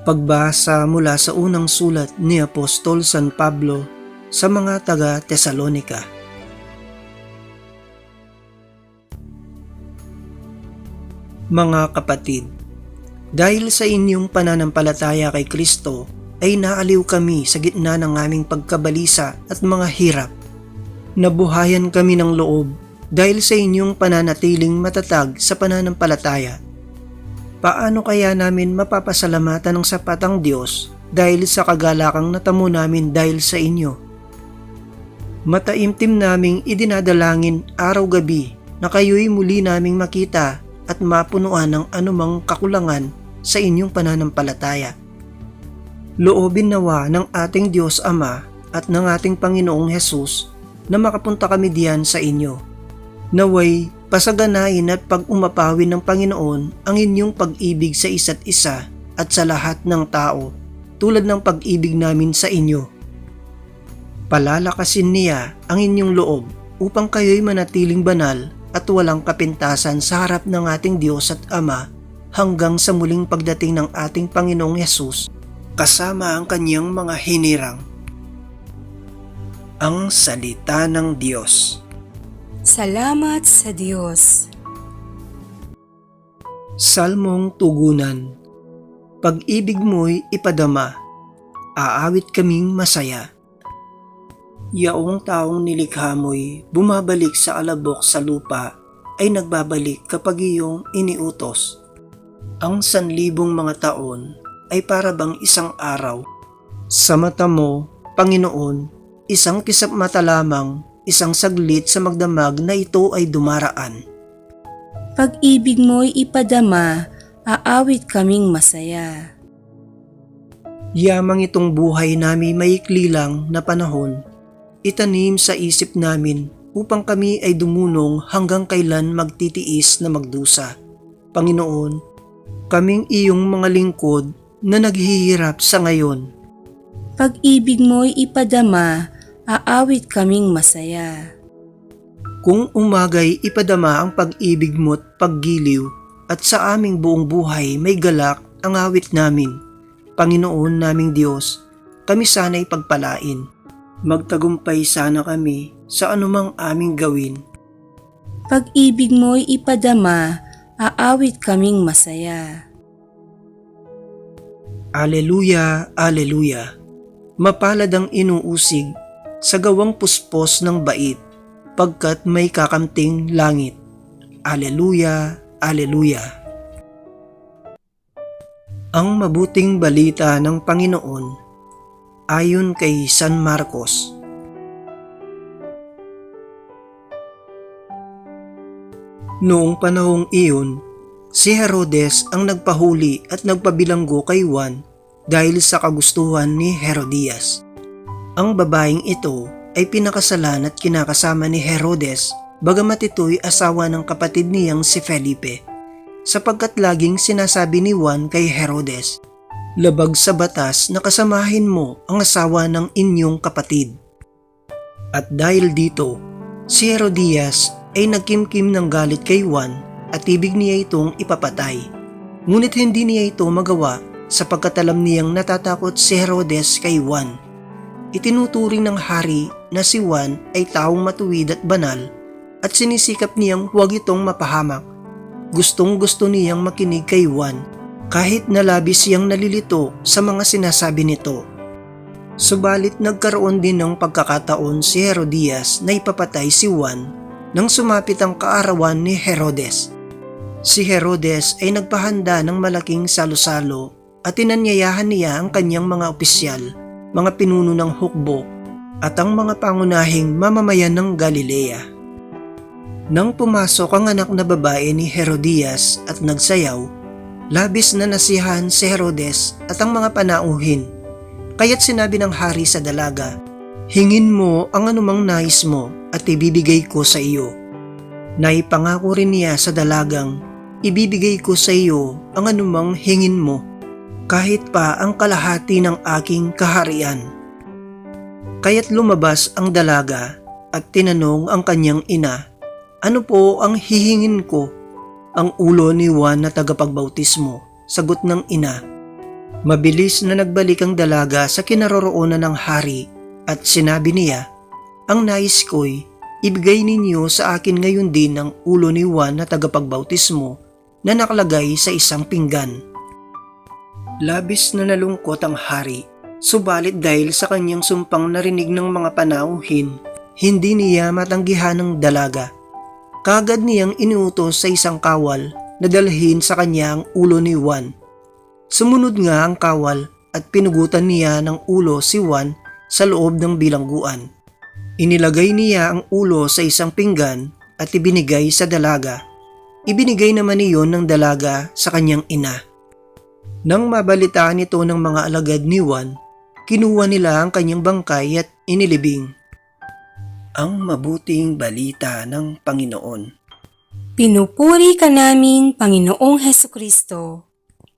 Pagbasa mula sa unang sulat ni Apostol San Pablo sa mga taga Tesalonika. Mga kapatid, dahil sa inyong pananampalataya kay Kristo ay naaliw kami sa gitna ng aming pagkabalisa at mga hirap. Nabuhayan kami ng loob dahil sa inyong pananatiling matatag sa pananampalataya paano kaya namin mapapasalamatan ng sapat ang Diyos dahil sa kagalakang natamo namin dahil sa inyo? Mataimtim naming idinadalangin araw-gabi na kayo'y muli naming makita at mapunuan ng anumang kakulangan sa inyong pananampalataya. Loobin nawa ng ating Diyos Ama at ng ating Panginoong Hesus na makapunta kami diyan sa inyo. Naway pasaganain at pag-umapawin ng Panginoon ang inyong pag-ibig sa isa't isa at sa lahat ng tao tulad ng pag-ibig namin sa inyo. Palalakasin niya ang inyong loob upang kayo'y manatiling banal at walang kapintasan sa harap ng ating Diyos at Ama hanggang sa muling pagdating ng ating Panginoong Yesus kasama ang kanyang mga hinirang. Ang Salita ng Diyos Salamat sa Diyos. Salmong Tugunan Pag-ibig mo'y ipadama, aawit kaming masaya. Yaong taong nilikha mo'y bumabalik sa alabok sa lupa ay nagbabalik kapag iyong iniutos. Ang sanlibong mga taon ay para bang isang araw. Sa mata mo, Panginoon, isang kisap mata lamang, isang saglit sa magdamag na ito ay dumaraan. Pag-ibig mo'y ipadama, aawit kaming masaya. Yamang itong buhay nami maikli lang na panahon, itanim sa isip namin upang kami ay dumunong hanggang kailan magtitiis na magdusa. Panginoon, kaming iyong mga lingkod na naghihirap sa ngayon. Pag-ibig mo'y ipadama, aawit kaming masaya. Kung umagay ipadama ang pag-ibig mo't paggiliw at sa aming buong buhay may galak ang awit namin. Panginoon naming Diyos, kami sana'y pagpalain. Magtagumpay sana kami sa anumang aming gawin. Pag-ibig mo'y ipadama, aawit kaming masaya. Aleluya, Aleluya. Mapalad ang inuusig sa gawang puspos ng bait, pagkat may kakamting langit. Aleluya, Aleluya. Ang mabuting balita ng Panginoon ayon kay San Marcos. Noong panahong iyon, si Herodes ang nagpahuli at nagpabilanggo kay Juan dahil sa kagustuhan ni Herodias. Ang babaeng ito ay pinakasalan at kinakasama ni Herodes bagamat ito'y asawa ng kapatid niyang si Felipe sapagkat laging sinasabi ni Juan kay Herodes, Labag sa batas na kasamahin mo ang asawa ng inyong kapatid. At dahil dito, si Herodias ay nagkimkim ng galit kay Juan at ibig niya itong ipapatay. Ngunit hindi niya ito magawa sapagkat alam niyang natatakot si Herodes kay Juan. Itinuturing ng hari na si Juan ay taong matuwid at banal at sinisikap niyang huwag itong mapahamak. Gustong gusto niyang makinig kay Juan kahit nalabis siyang nalilito sa mga sinasabi nito. Subalit nagkaroon din ng pagkakataon si Herodias na ipapatay si Juan nang sumapit ang kaarawan ni Herodes. Si Herodes ay nagpahanda ng malaking salo-salo at tinanyayahan niya ang kanyang mga opisyal, mga pinuno ng hukbo at ang mga pangunahing mamamayan ng Galilea. Nang pumasok ang anak na babae ni Herodias at nagsayaw, labis na nasihan si Herodes at ang mga panauhin. Kaya't sinabi ng hari sa dalaga, Hingin mo ang anumang nais mo at ibibigay ko sa iyo. Naipangako rin niya sa dalagang, Ibibigay ko sa iyo ang anumang hingin mo, kahit pa ang kalahati ng aking kaharian. Kaya't lumabas ang dalaga at tinanong ang kanyang ina, Ano po ang hihingin ko? Ang ulo ni Juan na tagapagbautismo, sagot ng ina, Mabilis na nagbalik ang dalaga sa kinaroroonan ng hari at sinabi niya, Ang nais ko'y ibigay ninyo sa akin ngayon din ang ulo ni Juan na tagapagbautismo na nakalagay sa isang pinggan. Labis na nalungkot ang hari, subalit dahil sa kanyang sumpang narinig ng mga panauhin, hindi niya matanggihan ng dalaga. Kagad niyang inuutos sa isang kawal na dalhin sa kanya ang ulo ni Juan. Sumunod nga ang kawal at pinugutan niya ng ulo si Juan sa loob ng bilangguan. Inilagay niya ang ulo sa isang pinggan at ibinigay sa dalaga. Ibinigay naman niyon ng dalaga sa kanyang ina. Nang mabalitaan nito ng mga alagad ni Juan, kinuha nila ang kanyang bangkay at inilibing. Ang mabuting balita ng Panginoon. Pinupuri ka namin, Panginoong Heso Kristo.